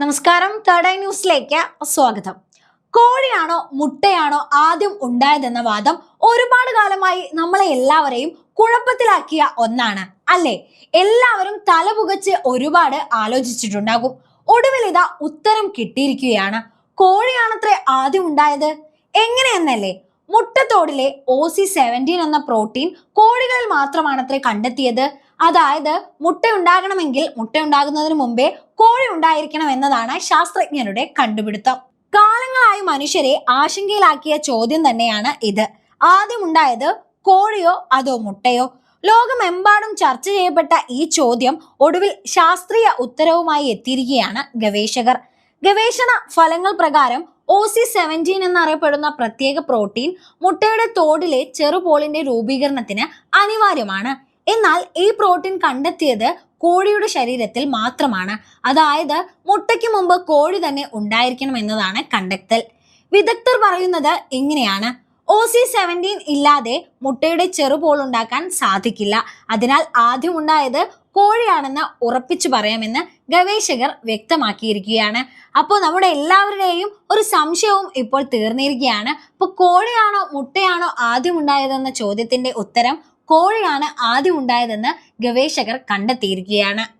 നമസ്കാരം third eye ന്യൂസിലേക്ക് സ്വാഗതം. കോഴിയാണോ മുട്ടയാണോ ആദ്യം ഉണ്ടായതെന്ന വാദം ഒരുപാട് കാലമായി നമ്മളെ എല്ലാവരെയും കുഴപ്പത്തിലാക്കിയ ഒന്നാണ് അല്ലേ? എല്ലാവരും തലപുകച്ച് ഒരുപാട് ആലോചിച്ചിട്ടുണ്ടാകും. ഒടുവിൽ ഇതാ ഉത്തരം കിട്ടിയിരിക്കുകയാണ്. കോഴിയാണത്രേ ആദ്യം ഉണ്ടായത്? എങ്ങനെയെന്നല്ലേ? മുട്ടത്തോടിലെ ഒ സി സെവന്റീൻ എന്ന പ്രോട്ടീൻ കോഴികളിൽ മാത്രമാണത്രേ കണ്ടെത്തിയത്? അതായത് മുട്ട ഉണ്ടാകണമെങ്കിൽ മുട്ട ഉണ്ടാകുന്നതിന് മുമ്പേ കോഴി ഉണ്ടായിരിക്കണം എന്നതാണ് ശാസ്ത്രജ്ഞരുടെ കണ്ടുപിടുത്തം. കാലങ്ങളായി മനുഷ്യരെ ആശങ്കയിലാക്കിയ ചോദ്യം തന്നെയാണ് ഇത്. ആദ്യം ഉണ്ടായത് കോഴിയോ അതോ മുട്ടയോ? ലോകമെമ്പാടും ചർച്ച ചെയ്യപ്പെട്ട ഈ ചോദ്യം ഒടുവിൽ ശാസ്ത്രീയ ഉത്തരവുമായി എത്തിയിരിക്കുകയാണ് ഗവേഷകർ. ഗവേഷണ ഫലങ്ങൾ പ്രകാരം ഒ സി സെവന്റീൻ എന്നറിയപ്പെടുന്ന പ്രത്യേക പ്രോട്ടീൻ മുട്ടയുടെ തോടിലെ ചെറുപോളിന്റെ രൂപീകരണത്തിന് അനിവാര്യമാണ്. എന്നാൽ ഈ പ്രോട്ടീൻ കണ്ടെത്തിയത് കോഴിയുടെ ശരീരത്തിൽ മാത്രമാണ്. അതായത് മുട്ടയ്ക്ക് മുമ്പ് കോഴി തന്നെ ഉണ്ടായിരിക്കണം എന്നതാണ് കണ്ടെത്തൽ. വിദഗ്ധർ പറയുന്നത് ഇങ്ങനെയാണ്. ഒ സി സെവന്റീൻ ഇല്ലാതെ മുട്ടയുടെ ചെറുപോൾ ഉണ്ടാക്കാൻ സാധിക്കില്ല. അതിനാൽ ആദ്യം ഉണ്ടായത് കോഴിയാണെന്ന് ഉറപ്പിച്ചു പറയാമെന്ന് ഗവേഷകർ വ്യക്തമാക്കിയിരിക്കുകയാണ്. അപ്പോൾ നമ്മുടെ എല്ലാവരുടെയും ഒരു സംശയവും ഇപ്പോൾ തീർന്നിരിക്കുകയാണ്. അപ്പോൾ കോഴിയാണോ മുട്ടയാണോ ആദ്യം ഉണ്ടായതെന്ന ചോദ്യത്തിന്റെ ഉത്തരം കോഴിയാണ് ആദ്യം ഉണ്ടായതെന്ന് ഗവേഷകർ കണ്ടെത്തിയിരിക്കുകയാണ്.